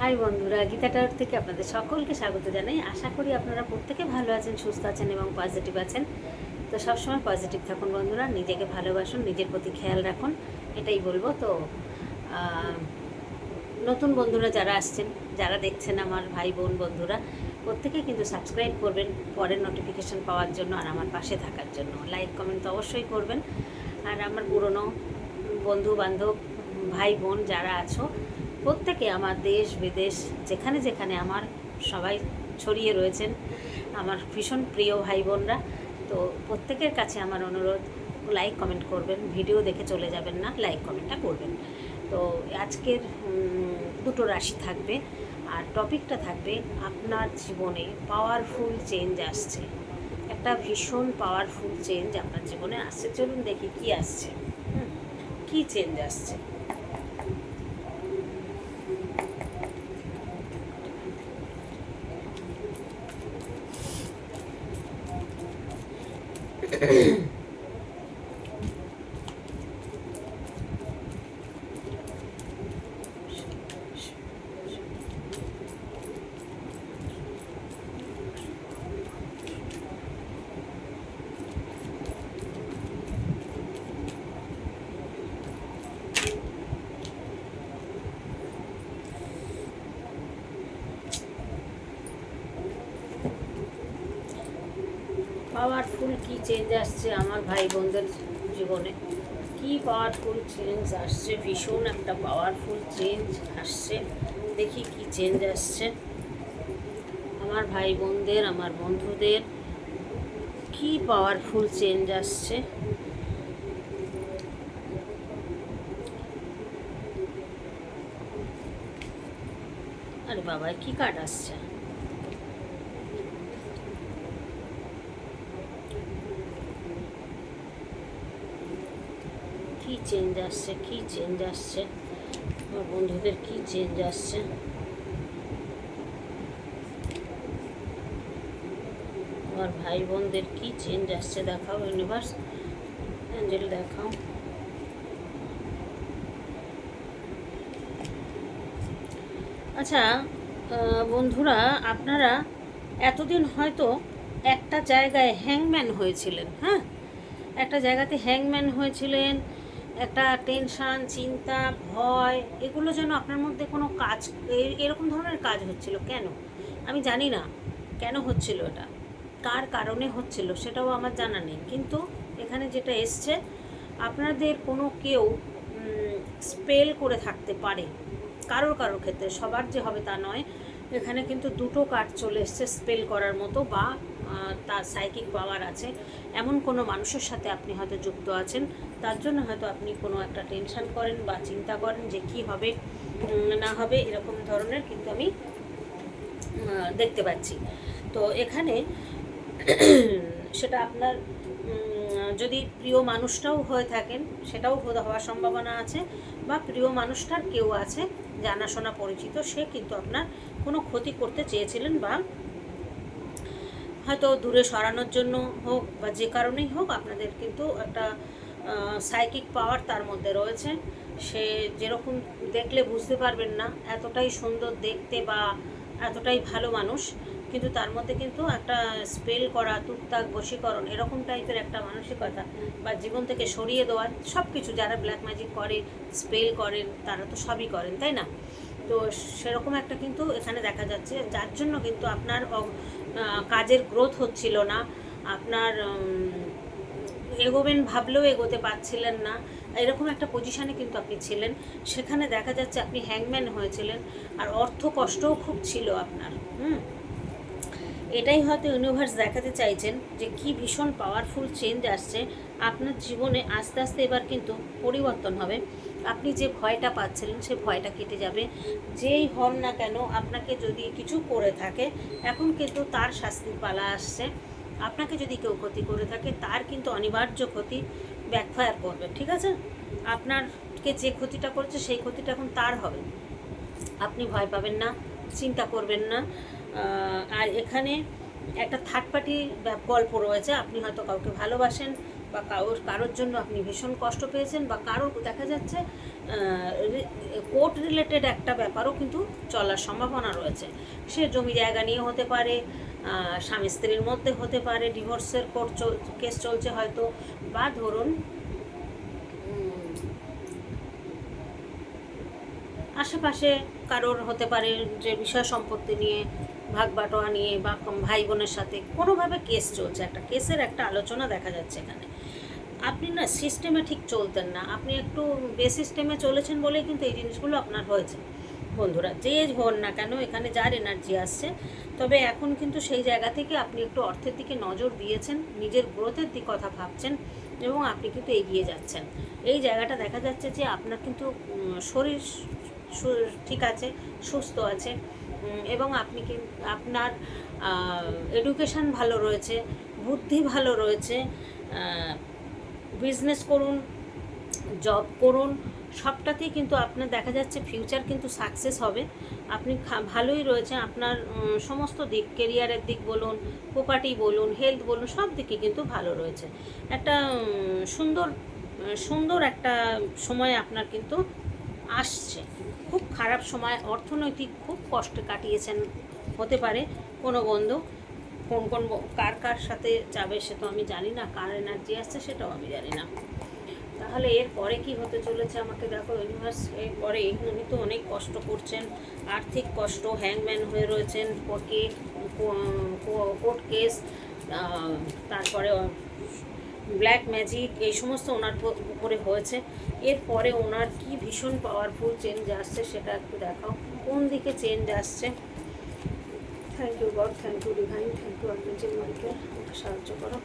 High বন্ধুরা, Gita tower থেকে আপনাদের সকলকে স্বাগত জানাই। আশা করি আপনারা প্রত্যেকে ভালো আছেন, সুস্থ আছেন এবং পজিটিভ আছেন। তো সবসময় পজিটিভ থাকুন বন্ধুরা, নিজেকে ভালোবাসুন, নিজের প্রতি খেয়াল রাখুন, এটাই বলব। তো নতুন বন্ধুরা যারা আসছেন, যারা দেখছেন আমার ভাই বোন বন্ধুরা প্রত্যেকেই কিন্তু সাবস্ক্রাইব করবেন পরের নোটিফিকেশান পাওয়ার জন্য আর আমার পাশে থাকার জন্য। লাইক কমেন্ট তো অবশ্যই করবেন। আর আমার পুরনো বন্ধু বান্ধব ভাই বোন যারা আছো প্রত্যেকে আমার দেশ, বিদেশ, যেখানে যেখানে আমার সবাই ছড়িয়ে রয়েছেন। আমার ভীষণ প্রিয় ভাই বোনরা, তো প্রত্যেকের কাছে আমার অনুরোধ লাইক কমেন্ট করবেন ভিডিও দেখে চলে যাবেন না লাইক কমেন্টটা করবেন। তো আজকের দুটো রাশি থাকবে, আর টপিকটা থাকবে আপনার জীবনে পাওয়ারফুল চেঞ্জ আসছে। একটা ভীষণ পাওয়ারফুল চেঞ্জ আপনার জীবনে আসছে। চলুন দেখি কি আসছে। কি চেঞ্জ আসছে পাওয়ারফুল কি চেঞ্জ আসছে আমার ভাই বোনদের জীবনে। কি পাওয়ারফুল চেঞ্জ আসছে, ভীষণ একটা পাওয়ারফুল চেঞ্জ আসছে। দেখি কি চেঞ্জ আসছে। আমার ভাই বোনদের আমার বন্ধুদের, কি পাওয়ারফুল চেঞ্জ আসছে। আরে বাবা কি কার্ড আসছে কি চেঞ্জ আসছে, কি চেঞ্জ আসছে? আমার বন্ধুদের কি চেঞ্জ আসছে? আমার ভাই বোনদের কি চেঞ্জ আসছে দেখাও ইউনিভার্স অ্যাঞ্জেল দেখাও। আচ্ছা বন্ধুরা, আপনারা এতদিন হয়তো একটা জায়গায় হ্যাংম্যান হয়েছিলেন হ্যাঁ? একটা জায়গাতে হ্যাংম্যান হয়েছিলেন একটা টেনশান চিন্তা, ভয়, এগুলো যেন আপনার মধ্যে কোনো কাজ এরকম ধরনের কাজ হচ্ছিল। কেন? আমি জানি না কেন হচ্ছিল এটা। কার কারণে হচ্ছিল সেটাও আমার জানা নেই। কিন্তু এখানে যেটা এসছে, আপনাদের কোনো কেউ স্পেল করে থাকতে পারে। কারোর কারোর ক্ষেত্রে, সবার যে হবে তা নয়। এখানে কিন্তু দুটো কার্ড চলে এসছে স্পেল করার মতো বা তার সাইকিক পাওয়ার আছে। এমন কোনো মানুষের সাথে আপনি হয়তো যুক্ত আছেন, তার জন্য হয়তো আপনি কোনো একটা টেনশন করেন বা চিন্তা করেন যে কি হবে না হবে, এরকম ধরনের কিন্তু আমি দেখতে পাচ্ছি। তো এখানে সেটা আপনার যদি প্রিয় মানুষটাও হয়ে থাকেন, সেটাও হওয়ার সম্ভাবনা আছে বা প্রিয় মানুষটার কেউ আছে, জানাশোনা পরিচিত, সে কিন্তু আপনার কোনো ক্ষতি করতে চেয়েছিলেন বা হয়তো দূরে সরানোর জন্য হোক বা যে কারণেই হোক, আপনাদের কিন্তু একটা সাইকিক পাওয়ার তার মধ্যে রয়েছে। সে যেরকম দেখলে বুঝতে পারবেন না, এতটাই সুন্দর দেখতে বা এতটাই ভালো মানুষ, কিন্তু তার মধ্যে কিন্তু একটা স্পেল করা, টুকটাক বশীকরণ, এরকম টাইপের একটা মানসিকতা বা জীবন থেকে সরিয়ে দেওয়ার সব কিছু যারা ব্ল্যাক ম্যাজিক করে স্পেল করেন, তারা তো সবই করেন, তাই না? তো সেরকম একটা কিন্তু এখানে দেখা যাচ্ছে। যার জন্য কিন্তু আপনার কাজের গ্রোথ হচ্ছিল না। আপনার এগোবেন ভাবলেও এগোতে পারছিলেন না। এরকম একটা পজিশানে কিন্তু আপনি ছিলেন। সেখানে দেখা যাচ্ছে আপনি হ্যাংম্যান হয়েছিলেন। আর অর্থ কষ্টও খুব ছিল আপনার, হুম? এটাই হয়তো ইউনিভার্স দেখাতে চাইছেন যে কি ভীষণ পাওয়ারফুল চেঞ্জ আসছে। আপনার জীবনে আস্তে আস্তে এবার কিন্তু পরিবর্তন হবে। আপনি যে ভয়টা পাচ্ছিলেন সে ভয়টা কেটে যাবে। যেই হন না কেন আপনাকে যদি কিছু করে থাকে, এখন কিন্তু তার শাস্তির পালা আসছে। আপনাকে যদি কেউ ক্ষতি করে থাকে, তার কিন্তু অনিবার্য ক্ষতি ব্যাকফায়ার করবে, ঠিক আছে? আপনারকে যে ক্ষতিটা করেছে, সেই ক্ষতিটা এখন তার হবে। আপনি ভয় পাবেন না, চিন্তা করবেন না। আর এখানে একটা থার্ড পার্টি গল্প রয়েছে, আপনি হয়তো কাউকে ভালোবাসেন বা কারোর কারোর জন্য আপনি ভীষণ কষ্ট পেয়েছেন বা কারোর দেখা যাচ্ছে কোর্ট রিলেটেড একটা ব্যাপারও কিন্তু চলার সম্ভাবনা রয়েছে। সে জমি জায়গা নিয়ে হতে পারে স্বামী স্ত্রীর মধ্যে হতে পারে, ডিভোর্সের কোর্ট চল, কেস চলছে হয়তো, বা ধরুন আশেপাশে কারোর হতে পারে যে বিষয় সম্পত্তি নিয়ে, ভাগ বাটোয়া নিয়ে বা ভাই বোনের সাথে কোনোভাবে কেস চলছে। একটা কেসের একটা আলোচনা দেখা যাচ্ছে এখানে। আপনি না সিস্টেমে ঠিক চলতেন না। আপনি একটু বেসিস্টেমে চলেছেন বলেই কিন্তু এই জিনিসগুলো আপনার হয়েছে। বন্ধুরা, যে হন না কেন এখানে যার এনার্জি আসছে, তবে এখন কিন্তু সেই জায়গা থেকে আপনি একটু অর্থের দিকে নজর দিয়েছেন, নিজের গ্রোথের দিক কথা ভাবছেন এবং আপনি কিন্তু এগিয়ে যাচ্ছেন। এই জায়গাটা দেখা যাচ্ছে যে আপনার কিন্তু শরীর ঠিক আছে, সুস্থ আছে এবং আপনি কি আপনার এডুকেশন ভালো রয়েছে, বুদ্ধি ভালো রয়েছে বিজনেস করুন জব করুন, সবটাতেই কিন্তু আপনার দেখা যাচ্ছে ফিউচার কিন্তু সাকসেস হবে। আপনি ভালোই রয়েছে আপনার সমস্ত দিক কেরিয়ারের দিক বলুন প্রপার্টি বলুন হেলথ বলুন, সব দিকে কিন্তু ভালো রয়েছে। একটা সুন্দর সুন্দর একটা সময় আপনার কিন্তু আসছে। খুব খারাপ সময়, অর্থনৈতিক খুব কষ্টে কাটিয়েছেন, হতে পারে কোনো বন্ধু। কোন কোন কার কার সাথে যাবে সে তো আমি জানি না, কার এনার্জি আসছে সেটাও আমি জানি না। তাহলে এর পরে কি হতে চলেছে আমাকে দেখো ইউনিভার্স এর পরে উনি তো অনেক কষ্ট করছেন, আর্থিক কষ্ট হ্যাংম্যান হয়ে রয়েছেন, কোর্টকে কোর্ট কেস তারপরে ব্ল্যাক ম্যাজিক এই সমস্ত ওনার উপরে হয়েছে। এরপরে ওনার কি ভীষণ পাওয়ারফুল চেঞ্জ আসছে সেটা একটু দেখাও, কোন দিকে চেঞ্জ আসছে? Thank you God thank you divine thank you archangel Michael আমাকে সাহায্য করো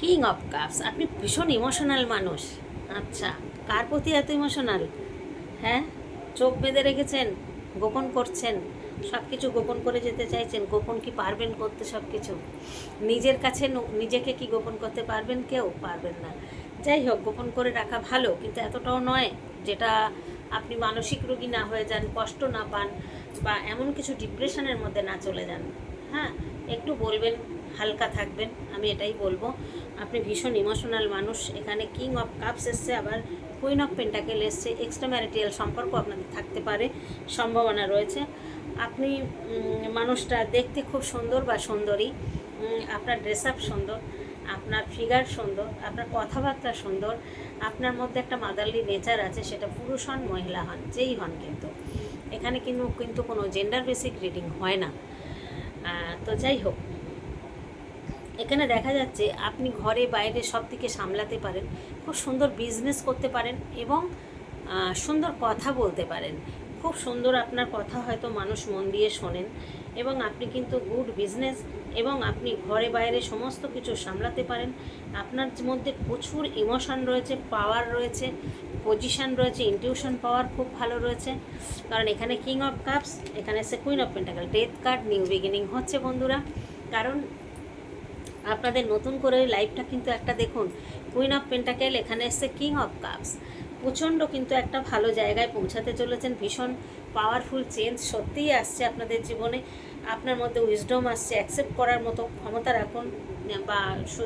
কিং অফ কাপস আপনি ভীষণ ইমোশনাল মানুষ। আচ্ছা কার প্রতি এত ইমোশনাল হ্যাঁ? চোখ বেঁধে রেখেছেন? গোপন করছেন? সব কিছু গোপন করে যেতে চাইছেন? গোপন কি পারবেন করতে সব কিছু নিজের কাছে নিজেকে কি গোপন করতে পারবেন? কেউ পারবেন না। যাই হোক গোপন করে রাখা ভালো, কিন্তু এতটাও নয় যেটা আপনি মানসিক রোগী না হয়ে যান, কষ্ট না পান বা এমন কিছু ডিপ্রেশনের মধ্যে না চলে যান। হ্যাঁ একটু বলবেন, হালকা থাকবেন, আমি এটাই বলব। আপনি ভীষণ ইমোশনাল মানুষ, এখানে কিং অফ কাপস এসছে, আবার কুইন অফ পেন্টাকেল এসছে এক্সট্রা ম্যারিটিয়াল সম্পর্ক আপনাদের থাকতে পারে, সম্ভাবনা রয়েছে। আপনি মানুষটা দেখতে খুব সুন্দর বা সুন্দরী আপনার ড্রেস আপ সুন্দর আপনার ফিগার সুন্দর, আপনার কথাবার্তা সুন্দর, আপনার মধ্যে একটা মাদারলি নেচার আছে, সেটা পুরুষ হন, মহিলা হন, যেই হন কিন্তু। এখানে কিন্তু কিন্তু কোনো জেন্ডার বেসিক রিডিং হয় না। তো যাই হোক। এখানে দেখা যাচ্ছে, আপনি ঘরে, বাইরে সব দিকে সামলাতে পারেন, খুব সুন্দর বিজনেস করতে পারেন এবং সুন্দর কথা বলতে পারেন। খুব সুন্দর আপনার কথা হয়তো মানুষ মন দিয়ে শোনেন এবং আপনি কিন্তু গুড বিজনেস এবং আপনি ঘরে বাইরে সমস্ত কিছু সামলাতে পারেন। আপনার মধ্যে প্রচুর ইমোশন রয়েছে পাওয়ার রয়েছে পজিশন রয়েছে ইনটিউশন পাওয়ার খুব ভালো রয়েছে। কারণ এখানে কিং অফ কাপস এখানে এসে queen of pentacle death card new beginning হচ্ছে বন্ধুরা। কারণ আপনাদের নতুন করে লাইফটা কিন্তু একটা দেখুন কুইন অফ পেন্টাকেল এখানে এসছে কিং অফ কাপস প্রচণ্ড কিন্তু একটা ভালো জায়গায় পৌঁছাতে চলেছেন, ভীষণ পাওয়ারফুল চেঞ্জ সত্যিই আসছে আপনাদের জীবনে। আপনার মধ্যে উইজডম আসছে অ্যাকসেপ্ট করার মতো ক্ষমতা রাখুন, বা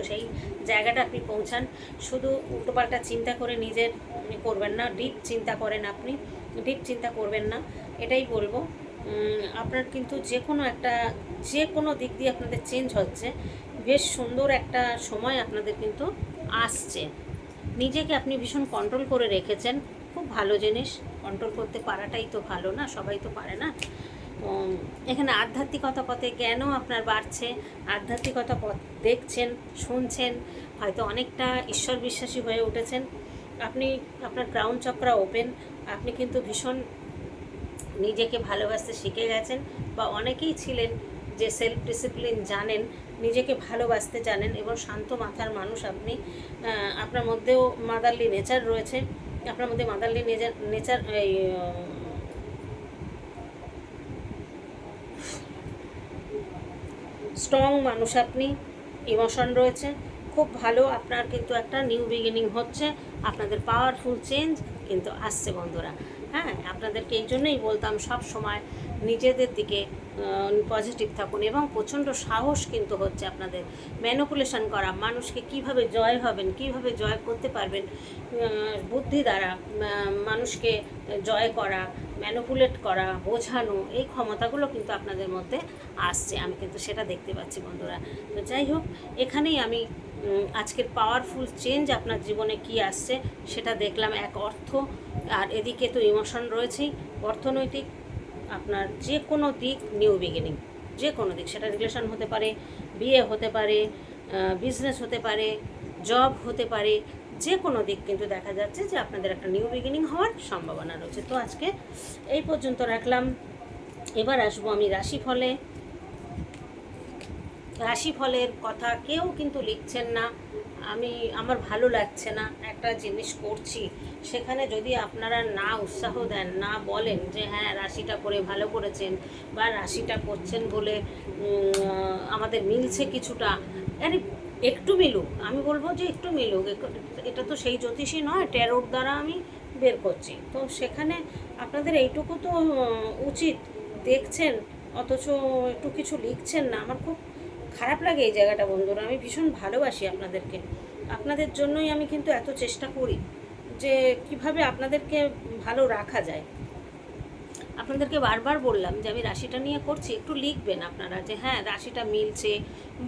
সেই জায়গাটা আপনি পৌঁছান। শুধু উল্টোপাল্টা চিন্তা করে নিজের করবেন না ডিপ চিন্তা করেন আপনি ডিপ চিন্তা করবেন না, এটাই বলব। আপনার কিন্তু যে কোনো একটা যে কোনো দিক দিয়ে আপনাদের চেঞ্জ হচ্ছে, বেশ সুন্দর একটা সময় আপনাদের কিন্তু আসছে। নিজেকে আপনি ভীষণ কন্ট্রোল করে রেখেছেন, খুব ভালো জিনিস। কন্ট্রোল করতে পারাটাই তো ভালো না, সবাই তো পারে না। এখানে আধ্যাত্মিকতা পথে জ্ঞানও আপনার বাড়ছে, আধ্যাত্মিকতা পথ দেখছেন, শুনছেন, হয়তো অনেকটা ঈশ্বর বিশ্বাসী হয়ে উঠেছেন। আপনি, আপনার ক্রাউন চক্রা ওপেন আপনি কিন্তু ভীষণ নিজেকে ভালোবাসতে শিখে গেছেন বা অনেকেই ছিলেন যে সেলফ ডিসিপ্লিন জানেন, নিজেকে ভালোবাসতে জানেন এবং শান্ত মাথার মানুষ আপনি আপনার মধ্যেও মাদারলি নেচার রয়েছে। আপনার মধ্যে মাদারলি নেচার নেচার এই স্ট্রং মানুষ আপনি ইমোশন রয়েছে। খুব ভালো, আপনার কিন্তু একটা নিউ বিগিনিং হচ্ছে। আপনাদের পাওয়ারফুল চেঞ্জ কিন্তু আসছে বন্ধুরা। হ্যাঁ আপনাদেরকে এই জন্যই বলতাম সব সময় নিজেদের দিকে পজিটিভ থাকুন এবং প্রচণ্ড সাহস কিন্তু হচ্ছে আপনাদের। ম্যানুপুলেশন করা, মানুষকে কীভাবে জয় হবেন, কীভাবে জয় করতে পারবেন বুদ্ধি দ্বারা মানুষকে জয় করা ম্যানুপুলেট করা, বোঝানো, এই ক্ষমতাগুলো কিন্তু আপনাদের মধ্যে আসছে। আমি কিন্তু সেটা দেখতে পাচ্ছি বন্ধুরা। তো যাই হোক, এখানেই আমি আজকের পাওয়ারফুল চেঞ্জ আপনার জীবনে কি আসছে সেটা দেখলাম। এক অর্থ, আর এদিকে তো ইমোশন রয়েছেই। অর্থনৈতিক আপনার যে কোনো দিক নিউ বিগিনিং যে কোনো দিক, সেটা রিলেশন হতে পারে, বিয়ে হতে পারে বিজনেস হতে পারে জব হতে পারে, যে কোনো দিক কিন্তু দেখা যাচ্ছে যে আপনাদের একটা নিউ বিগিনিং হওয়ার সম্ভাবনা রয়েছে। তো আজকে এই পর্যন্ত রাখলাম। এবার আসব আমি রাশিফলে। রাশিফলের কথা কেউ কিন্তু লিখছেন না। আমি, আমার ভালো লাগছে না। একটা জিনিস করছি। সেখানে যদি আপনারা না উৎসাহ দেন, না বলেন যে হ্যাঁ রাশিটা করে ভালো করেছেন বা রাশিটা করছেন বলে আমাদের মিলছে কিছুটা, আরে একটু মিলুক, আমি বলব যে একটু মিলুক এটা তো সেই জ্যোতিষী নয় ট্যারোর দ্বারা আমি বের করছি। তো সেখানে আপনাদের এইটুকু তো উচিত, দেখছেন, অথচ একটু কিছু লিখছেন না, আমার খুব খারাপ লাগে এই জায়গাটা বন্ধুরা, আমি ভীষণ ভালোবাসি আপনাদেরকে। আপনাদের জন্যই আমি কিন্তু এত চেষ্টা করি। যে কীভাবে আপনাদেরকে ভালো রাখা যায়। আপনাদেরকে বারবার বললাম যে আমি রাশিটা নিয়ে করছি, একটু লিখবেন আপনারা যে হ্যাঁ রাশিটা মিলছে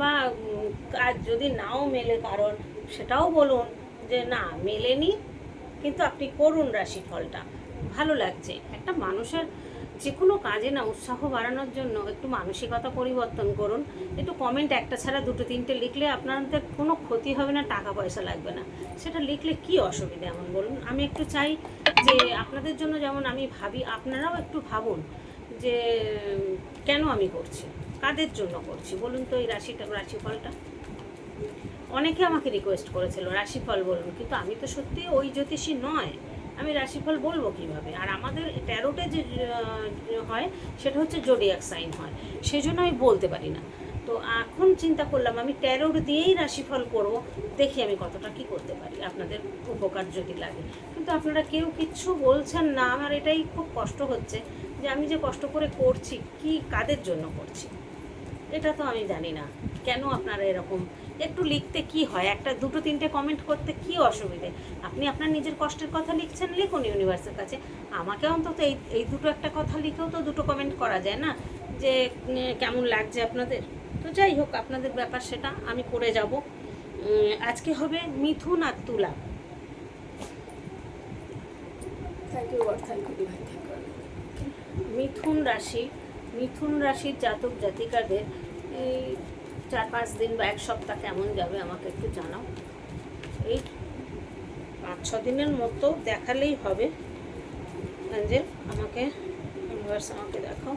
বা কাজ যদি নাও মেলে কারণ সেটাও বলুন যে না, মেলেনি কিন্তু আপনি করুন রাশি ফলটা ভালো লাগছে। একটা মানুষের যে কোনো কাজে না উৎসাহ বাড়ানোর জন্য একটু মানসিকতা পরিবর্তন করুন। একটু কমেন্ট একটা ছাড়া দুটো তিনটে লিখলে আপনাদের কোনো ক্ষতি হবে না, টাকা পয়সা লাগবে না। সেটা লিখলে কি অসুবিধা এমন বলুন? আমি একটু চাই যে আপনাদের জন্য যেমন আমি ভাবি, আপনারাও একটু ভাবুন যে কেন আমি করছি? কাদের জন্য করছি? বলুন তো এই রাশিটা, রাশিফলটা। অনেকে আমাকে রিকোয়েস্ট করেছিল, রাশিফল বলুন। কিন্তু আমি তো সত্যি ওই জ্যোতিষী নয়। আমি রাশিফল বলব কীভাবে? আর আমাদের ট্যারোটে যে হয়, সেটা হচ্ছে জোডিয়াক সাইন হয়। সেই জন্য আমি বলতে পারি না। তো এখন চিন্তা করলাম, আমি ট্যারোট দিয়েই রাশিফল করব, দেখি আমি কতটা কি করতে পারি। আপনাদের উপকার যদি লাগে। কিন্তু আপনারা কেউ কিচ্ছু বলছেন না, আমার এটাই খুব কষ্ট হচ্ছে যে আমি যে কষ্ট করে করছি, কি কাদের জন্য করছি? এটা তো আমি জানি না। কেন আপনারা এরকম? একটু লিখতে কি হয়? একটা দুটো তিনটে কমেন্ট করতে কি অসুবিধে? আপনি আপনার নিজের কষ্টের কথা লিখছেন লিখুন ইউনিভার্সের কাছে। আমাকে অন্তত এই এই দুটো একটা কথা লিখেও তো দুটো কমেন্ট করা যায় না? যে কেমন লাগছে আপনাদের? তো যাই হোক আপনাদের ব্যাপার সেটা আমি করে যাব। আজকে হবে মিথুন আর তুলা। মিথুন রাশি। মিথুন রাশির জাতক জাতিকাদের এই চার পাঁচ দিন বা এক সপ্তাহ কেমন যাবে আমাকে একটু জানাও। এই পাঁচ, ছ দিনের মতো দেখালেই হবে। অ্যাঞ্জেল, আমাকে ইউনিভার্স আমাকে দেখাও।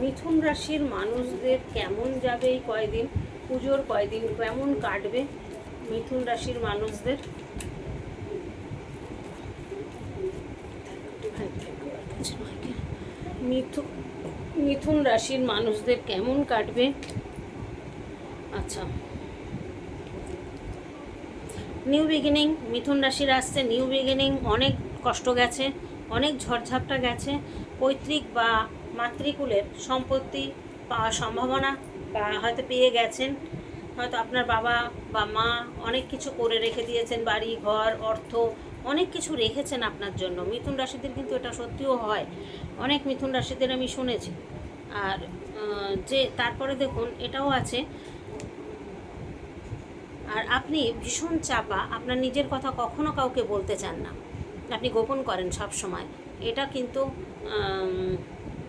মিথুন রাশির মানুষদের কেমন যাবে এই কয়দিন? পুজোর কয়দিন কেমন কাটবে মিথুন রাশির মানুষদের? মিথুন মিথুন রাশির মানুষদের কেমন কাটবে? আচ্ছা। নিউ বিগিনিং মিথুন রাশির আসছে নিউ বিগিনিং অনেক কষ্ট গেছে, অনেক ঝড়ঝাপটা গেছে। পৈতৃক বা মাতৃকুলের সম্পত্তি পাওয়ার সম্ভাবনা বা হয়তো পেয়ে গেছেন। হয়তো আপনার বাবা বা মা অনেক কিছু করে রেখে দিয়েছেন, বাড়ি, ঘর, অর্থ, অনেক কিছু রেখেছেন আপনার জন্য। মিথুন রাশিদের কিন্তু এটা সত্যিও হয়। অনেক মিথুন রাশিদের আমি শুনেছি। আর যে তারপরে দেখুন, এটাও আছে। আর আপনি ভীষণ চাপা, আপনার নিজের কথা কখনো কাউকে বলতে চান না। আপনি গোপন করেন সব সময়। এটা কিন্তু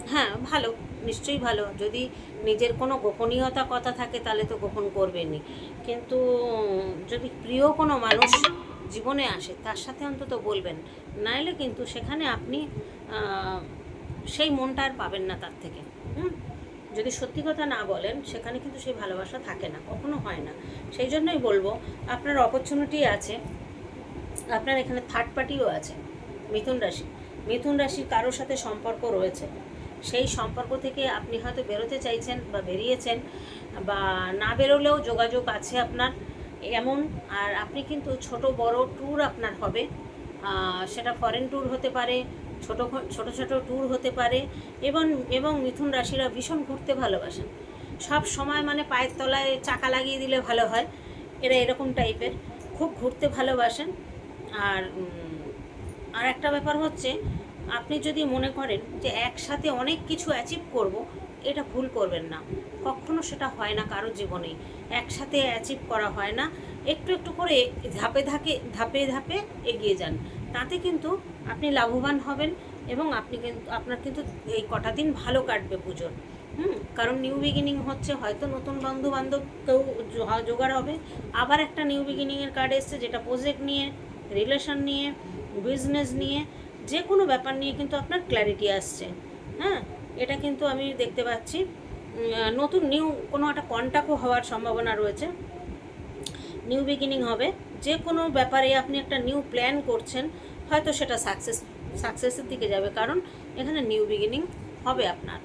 হ্যাঁ ভালো, নিশ্চয়ই ভালো। যদি নিজের কোনো গোপনীয়তা কথা থাকে, তাহলে তো গোপন করবেনই। কিন্তু, যদি প্রিয় কোনো মানুষ জীবনে আসে, তার সাথে অন্তত বলবেন। নাইলে কিন্তু সেখানে আপনি সেই মনটা আর পাবেন না তার থেকে, হুম? যদি সত্যি কথা না বলেন, সেখানে কিন্তু সেই ভালোবাসা থাকে না, কখনো হয় না। সেই জন্যই বলব, আপনার অপরচুনিটি আছে, আপনার এখানে থার্ড পার্টিও আছে, মিথুন রাশি। মিথুন রাশির কারোর সাথে সম্পর্ক রয়েছে, সেই সম্পর্ক থেকে আপনি হয়তো বেরোতে চাইছেন বা বেরিয়েছেন, বা না বেরোলেও যোগাযোগ আছে আপনার, এমন, আর আপনি কিন্তু ছোট বড় ট্যুর আপনার হবে সেটা ফরেন ট্যুর হতে পারে ছোটো ছোটো ছোটো ট্যুর হতে পারে এবং এবং মিথুন রাশিরা ভীষণ ঘুরতে ভালোবাসেন। সব সময় মানে পায়ের তলায় চাকা লাগিয়ে দিলে ভালো হয়। এরা এরকম টাইপের খুব ঘুরতে ভালোবাসেন। আর আর একটা ব্যাপার হচ্ছে, আপনি যদি মনে করেন যে একসাথে অনেক কিছু অ্যাচিভ করব, এটা ভুল করবেন না। কখনো সেটা হয় না কারও জীবনেই একসাথে অ্যাচিভ করা হয় না। একটু একটু করে ধাপে ধাপে ধাপে ধাপে এগিয়ে যান। তাতে কিন্তু আপনি লাভবান হবেন এবং আপনি কিন্তু আপনার কিন্তু এই কটা দিন ভালো কাটবে পুজোর। হুম? কারণ নিউ বিগিনিং হচ্ছে, হয়তো নতুন বন্ধু বান্ধব কেউ জোগাড় হবে। আবার একটা নিউ বিগিনিংয়ের কার্ড এসছে যেটা প্রজেক্ট নিয়ে রিলেশন নিয়ে বিজনেস নিয়ে যে কোনো ব্যাপার নিয়ে কিন্তু আপনার ক্ল্যারিটি আসছে। হ্যাঁ? এটা কিন্তু আমি দেখতে পাচ্ছি। নতুন নিউ কোনো একটা কন্ট্যাক্টও হওয়ার সম্ভাবনা রয়েছে। নিউ বিগিনিং হবে। যে কোনো ব্যাপারে আপনি একটা নিউ প্ল্যান করছেন হয়তো সেটা সাকসেস সাকসেসের দিকে যাবে। কারণ এখানে নিউ বিগিনিং হবে আপনার।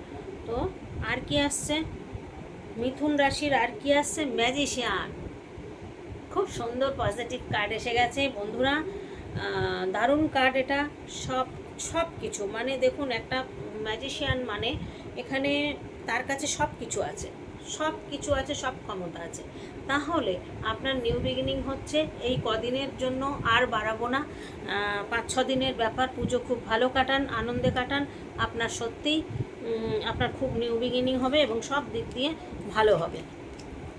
তো আর কি আসছে? মিথুন রাশির আর কি আসছে? ম্যাজিশিয়ান খুব সুন্দর পজিটিভ কার্ড এসে গেছে। বন্ধুরা দারুণ কার্ড এটা। সব সব কিছু মানে দেখুন, একটা ম্যাজিশিয়ান মানে এখানে তার কাছে সব কিছু আছে। সব কিছু আছে, সব ক্ষমতা আছে। তাহলে আপনার নিউ বিগিনিং হচ্ছে, এই কদিনের জন্য আর বাড়াবো না। পাঁচ, ছ দিনের ব্যাপার, পুজো খুব ভালো কাটান, আনন্দে কাটান, আপনার সত্যিই আপনার খুব নিউ বিগিনিং হবে এবং সব দিক দিয়ে ভালো হবে।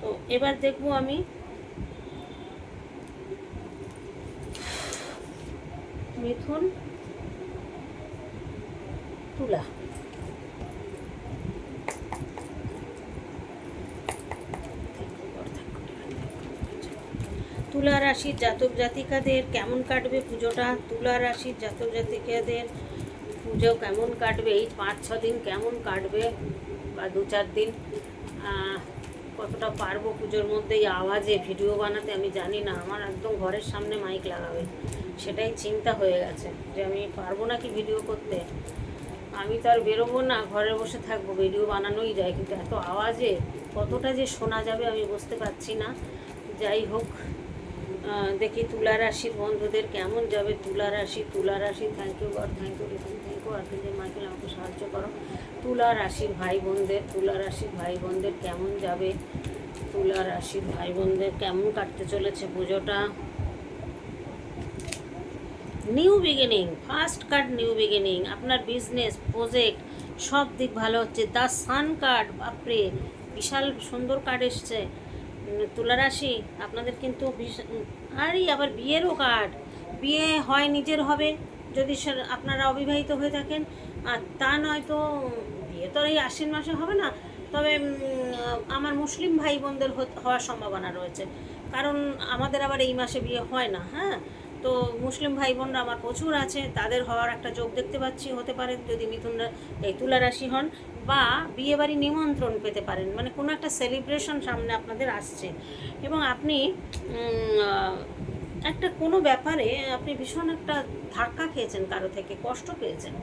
তো এবার দেখব আমি, মিথুন তুলা। তুলা রাশির জাতক জাতিকাদের কেমন কাটবে পুজোটা? তুলা রাশির জাতক জাতিকাদের পুজো কেমন কাটবে? এই পাঁচ, ছ দিন কেমন কাটবে? বা দু, চার দিন? কতটা পারব পুজোর মধ্যে এই আওয়াজে ভিডিও বানাতে আমি জানি না। আমার একদম ঘরের সামনে মাইক লাগাবে। সেটাই চিন্তা হয়ে গেছে যে আমি পারব নাকি ভিডিও করতে? আমি তো আর বেরোবো না, ঘরে বসে থাকব। ভিডিও বানানোই যায়। কিন্তু এত আওয়াজে কতটা যে শোনা যাবে আমি বুঝতে পারছি না। যাই হোক দেখি তুলা রাশির বন্ধুদের কেমন যাবে? তুলা রাশি তুলা রাশি thank you God thank you return thank you যে মাইকেল আমাকে সাহায্য করো। তুলা রাশির ভাই বোনদের, তুলা রাশির ভাই বোনদের কেমন যাবে? তুলা রাশির ভাই বোনদের কেমন কাটতে চলেছে পুজোটা? New beginning first card new beginning আপনার বিজনেস প্রজেক্ট সব দিক ভালো হচ্ছে। দ্য সান কার্ড বাপরে, বিশাল সুন্দর কার্ড এসছে। উম, তুলা রাশি আপনাদের কিন্তু আরই আবার বিয়েরও কার্ড বিয়ে হয় নিজের হবে যদি আপনারা অবিবাহিত হয়ে থাকেন। আর তা নয় তো বিয়ে তো এই আশ্বিন মাসে হবে না। তবে আমার মুসলিম ভাই বোনদের হওয়ার সম্ভাবনা রয়েছে। কারণ আমাদের আবার এই মাসে বিয়ে হয় না হ্যাঁ? তো মুসলিম ভাই বোনরা আমার প্রচুর আছে, তাদের হওয়ার একটা যোগ দেখতে পাচ্ছি, হতে পারে যদি মিথুনরা এই তুলা রাশি হন বা বিয়ে বাড়ি নিমন্ত্রণ পেতে পারেন। মানে কোনো একটা সেলিব্রেশন সামনে আপনাদের আসছে। এবং আপনি একটা কোনো ব্যাপারে আপনি ভীষণ একটা ধাক্কা খেয়েছেন কারও থেকে, কষ্ট পেয়েছেন,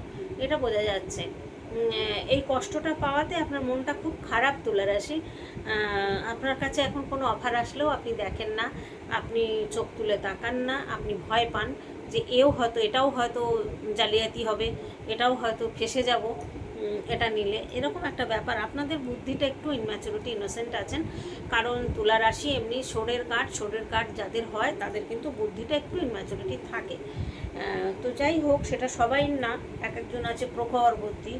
এটা বোঝা যাচ্ছে। এই কষ্টটা পাওয়াতে আপনার মনটা খুব খারাপ তুলা রাশি। আপনার কাছে এখন কোনো অফার আসলেও আপনি দেখেন না। আপনি চোখ তুলে তাকান না, আপনি ভয় পান যে এও হয়তো, এটাও হয়তো জালিয়াতি হবে, এটাও হয়তো ফেসে যাব এটা নিলে। এরকম একটা ব্যাপার। আপনাদের বুদ্ধিটা একটু ইনম্যাচুরিটি ইনোসেন্ট আছেন। কারণ তুলা রাশি এমনি সোরের কাঠ সোরের কাঠ যাদের হয়, তাদের কিন্তু বুদ্ধিটা একটু ইনম্যাচুরিটি থাকে। তো যাই হোক, সেটা সবাই না, এক একজন আছে প্রখর বুদ্ধি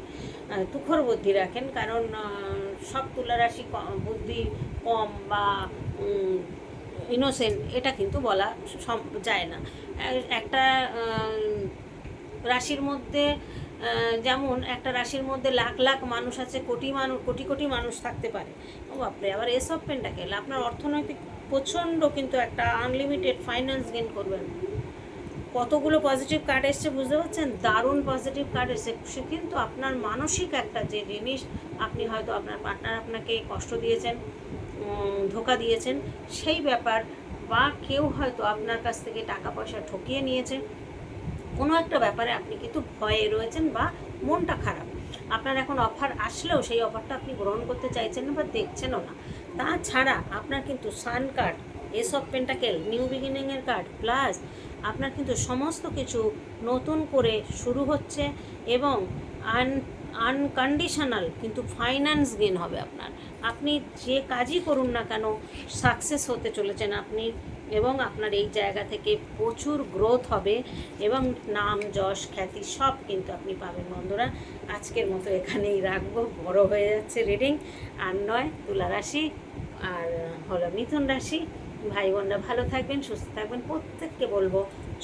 তুখর বুদ্ধি রাখেন। কারণ সব তুলা রাশি বুদ্ধি কম বা ইনোসেন্ট এটা কিন্তু বলা যায় না। একটা রাশির মধ্যে যেমন একটা রাশির মধ্যে লাখ লাখ মানুষ আছে, কোটি মানুষ কোটি কোটি মানুষ থাকতে পারে। ও বাপরে, আবার এসব পেনটাকে আপনার অর্থনৈতিক প্রচণ্ড কিন্তু একটা আনলিমিটেড ফাইন্যান্স গেন করবেন। কতগুলো পজিটিভ কার্ড এসছে বুঝতে পারছেন? দারুণ পজিটিভ কার্ড এসছে। সে কিন্তু আপনার মানসিক একটা যে জিনিস, আপনি হয়তো আপনার পার্টনার আপনাকে কষ্ট দিয়েছেন। ধোকা দিয়েছেন, সেই ব্যাপার বা কেউ হয়তো আপনার কাছ থেকে টাকা পয়সা ঠকিয়ে নিয়েছে। কোনো একটা ব্যাপারে আপনি কিন্তু ভয়ে রয়েছেন বা মনটা খারাপ। আপনার এখন অফার আসলেও সেই অফারটা আপনি গ্রহণ করতে চাইছেন না বা দেখছেনও না। তাছাড়া আপনার কিন্তু sun card, ace of pentacle, new বিগিনিংয়ের card, plus আপনার কিন্তু সমস্ত কিছু নতুন করে শুরু হচ্ছে এবং আন আনকন্ডিশনাল কিন্তু ফাইন্যান্স গেন হবে আপনার। আপনি যে কাজই করুন না কেন সাকসেস হতে চলেছেন আপনি এবং আপনার এই জায়গা থেকে প্রচুর গ্রোথ হবে এবং নাম, যশ, খ্যাতি সব কিন্তু আপনি পাবেন বন্ধুরা। আজকের মতো এখানেই রাখব। বড় হয়ে যাচ্ছে রিডিং আর নয়, তুলা রাশি আর হলো মিথুন রাশি। ভাই বোনরা ভালো থাকবেন, সুস্থ থাকবেন। প্রত্যেককে বলব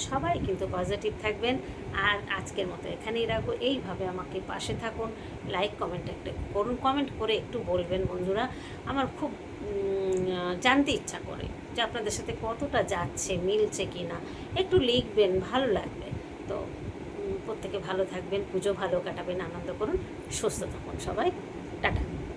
সবাই কিন্তু পজিটিভ থাকবেন। আর আজকের মতো এখানেই রাখব। এইভাবে আমাকে পাশে থাকুন লাইক কমেন্ট একটা করুন। কমেন্ট করে একটু বলবেন বন্ধুরা। আমার খুব জানতে ইচ্ছা করে যে আপনাদের সাথে কতটা যাচ্ছে, মিলছে কি না একটু লিখবেন, ভালো লাগবে। তো প্রত্যেকে ভালো থাকবেন, পুজো ভালো কাটাবেন, আনন্দ করুন, সুস্থ থাকুন সবাই। টাটা।